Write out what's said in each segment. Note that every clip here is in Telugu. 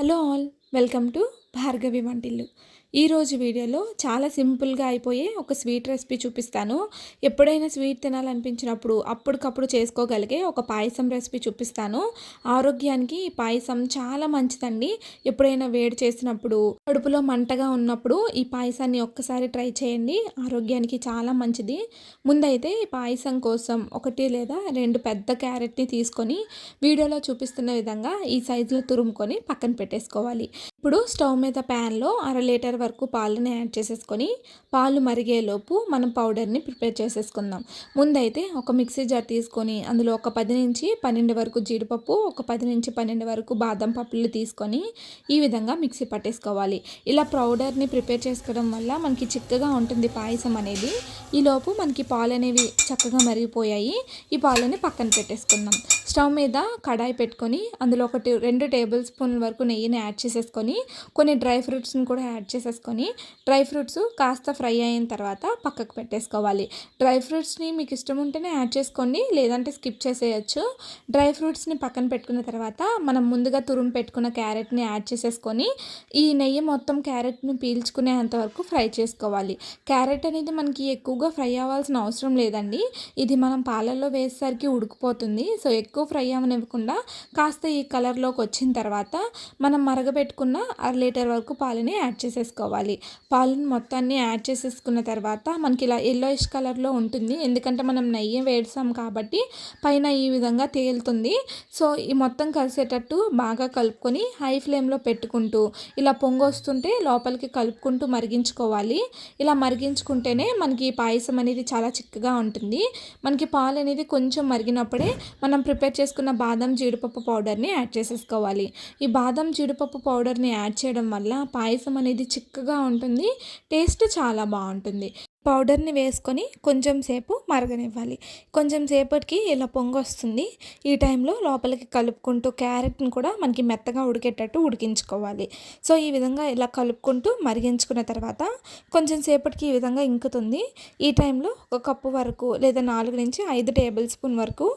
Hello all welcome to Bhargavi వంటిల్లు. ఈరోజు వీడియోలో చాలా సింపుల్గా అయిపోయే ఒక స్వీట్ రెసిపీ చూపిస్తాను. ఎప్పుడైనా స్వీట్ తినాలనిపించినప్పుడు అప్పటికప్పుడు చేసుకోగలిగే ఒక పాయసం రెసిపీ చూపిస్తాను. ఆరోగ్యానికి ఈ పాయసం చాలా మంచిదండి. ఎప్పుడైనా వేడి చేసినప్పుడు కడుపులో మంటగా ఉన్నప్పుడు ఈ పాయసాన్ని ఒక్కసారి ట్రై చేయండి. ఆరోగ్యానికి చాలా మంచిది. ముందైతే ఈ పాయసం కోసం ఒకటి లేదా రెండు పెద్ద క్యారెట్ని తీసుకొని వీడియోలో చూపిస్తున్న విధంగా ఈ సైజులో తురుముకొని పక్కన పెట్టేసుకోవాలి. ఇప్పుడు స్టవ్ మీద ప్యాన్లో అర లీటర్ వరకు పాలను యాడ్ చేసేసుకొని పాలు మరిగేలోపు మనం పౌడర్ని ప్రిపేర్ చేసేసుకుందాం. ముందైతే ఒక మిక్సీ జార్ తీసుకొని అందులో ఒక పది నుంచి పన్నెండు వరకు జీడిపప్పు ఒక పది నుంచి పన్నెండు వరకు బాదం పప్పులు తీసుకొని ఈ విధంగా మిక్సీ పట్టేసుకోవాలి. ఇలా పౌడర్ని ప్రిపేర్ చేసుకోవడం వల్ల మనకి చిక్కగా ఉంటుంది పాయసం అనేది. ఈలోపు మనకి పాలు అనేవి చక్కగా మరిగిపోయాయి. ఈ పాలని పక్కన పెట్టేసుకుందాం. స్టవ్ మీద కడాయి పెట్టుకొని అందులో ఒకటి రెండు టేబుల్ స్పూన్ల వరకు నెయ్యిని యాడ్ చేసేసుకొని కొన్ని డ్రై ఫ్రూట్స్ని కూడా యాడ్ చేసేసుకొని డ్రై ఫ్రూట్స్ కాస్త ఫ్రై అయిన తర్వాత పక్కకు పెట్టేసుకోవాలి. డ్రై ఫ్రూట్స్ని మీకు ఇష్టం ఉంటేనే యాడ్ చేసుకోండి లేదంటే స్కిప్ చేసేయచ్చు. డ్రై ఫ్రూట్స్ని పక్కన పెట్టుకున్న తర్వాత మనం ముందుగా తురుము పెట్టుకున్న క్యారెట్ని యాడ్ చేసేసుకొని ఈ నెయ్యి మొత్తం క్యారెట్ని పీల్చుకునేంత వరకు ఫ్రై చేసుకోవాలి. క్యారెట్ అనేది మనకి ఎక్కువగా ఫ్రై అవ్వాల్సిన అవసరం లేదండి. ఇది మనం పాలల్లో వేసేసరికి ఉడికిపోతుంది. సో ఎక్కువ ఫ్రై అవ్వనివ్వకుండా కాస్త ఈ కలర్లోకి వచ్చిన తర్వాత మనం మరగబెట్టుకున్న అర లీటర్ వరకు పాలని యాడ్ చేసేసుకోవాలి. పాలను మొత్తాన్ని యాడ్ చేసేసుకున్న తర్వాత మనకి ఇలా ఎల్లోయిష్ కలర్లో ఉంటుంది. ఎందుకంటే మనం నెయ్యి వేసాం కాబట్టి పైన ఈ విధంగా తేలుతుంది. సో ఈ మొత్తం కలిసేటట్టు బాగా కలుపుకొని హై ఫ్లేమ్లో పెట్టుకుంటూ ఇలా పొంగొస్తుంటే లోపలికి కలుపుకుంటూ మరిగించుకోవాలి. ఇలా మరిగించుకుంటేనే మనకి పాయసం అనేది చాలా చిక్కగా ఉంటుంది. మనకి పాలు అనేది కొంచెం మరిగినప్పుడే మనం ప్రిపేర్ ప్రిపేర్ చేసుకున్న బాదం జీడిపప్పు పౌడర్ని యాడ్ చేసేసుకోవాలి. ఈ బాదం జీడిపప్పు పౌడర్ని యాడ్ చేయడం వల్ల పాయసం అనేది చిక్కగా ఉంటుంది టేస్ట్ చాలా బాగుంటుంది. పౌడర్ని వేసుకొని కొంచెం సేపు మరగనివ్వాలి. కొంచెం సేపటికి ఇలా పొంగొస్తుంది ఈ టైంలో లోపలికి కలుపుకుంటూ క్యారెట్ని కూడా మనకి మెత్తగా ఉడికేటట్టు ఉడికించుకోవాలి. సో ఈ విధంగా ఇలా కలుపుకుంటూ మరిగించుకున్న తర్వాత కొంచెం సేపటికి ఈ విధంగా ఇంకుతుంది. ఈ టైంలో ఒక కప్పు వరకు లేదా నాలుగు నుంచి ఐదు టేబుల్ స్పూన్ వరకు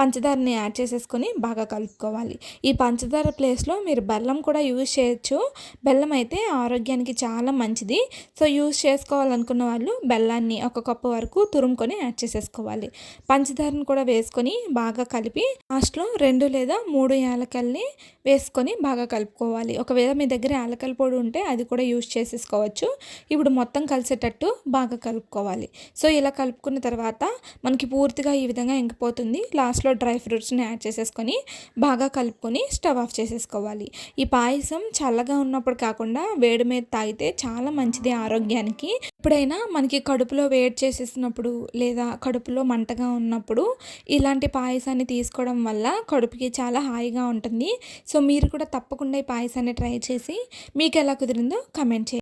పంచదారని యాడ్ చేసేసుకొని బాగా కలుపుకోవాలి. ఈ పంచదార ప్లేస్లో మీరు బెల్లం కూడా యూజ్ చేయొచ్చు. బెల్లం అయితే ఆరోగ్యానికి చాలా మంచిది. సో యూజ్ చేసుకోవాలనుకున్న వాళ్ళు బెల్లాన్ని ఒక కప్పు వరకు తురుముకొని యాడ్ చేసేసుకోవాలి. పంచదారను కూడా వేసుకొని బాగా కలిపి లాస్ట్లో రెండు లేదా మూడు యాలకల్ని వేసుకొని బాగా కలుపుకోవాలి. ఒకవేళ మీ దగ్గర యాలకల పొడి ఉంటే అది కూడా యూజ్ చేసేసుకోవచ్చు. ఇప్పుడు మొత్తం కలిసేటట్టు బాగా కలుపుకోవాలి. సో ఇలా కలుపుకున్న తర్వాత మనకి పూర్తిగా ఈ విధంగా ఇంకిపోతుంది లాస్ట్లో డ్రై ఫ్రూట్స్ని యాడ్ చేసేసుకొని బాగా కలుపుకొని స్టవ్ ఆఫ్ చేసేసుకోవాలి. ఈ పాయసం చల్లగా ఉన్నప్పుడు కాకుండా వేడి మీద తాగితే చాలా మంచిది ఆరోగ్యానికి. ఎప్పుడైనా మనకి కడుపులో వేడి చేసేసినప్పుడు లేదా కడుపులో మంటగా ఉన్నప్పుడు ఇలాంటి పాయసాన్ని తీసుకోవడం వల్ల కడుపుకి చాలా హాయిగా ఉంటుంది. సో మీరు కూడా తప్పకుండా ఈ పాయసాన్ని ట్రై చేసి మీకు ఎలా కుదిరిందో కమెంట్ చేయండి.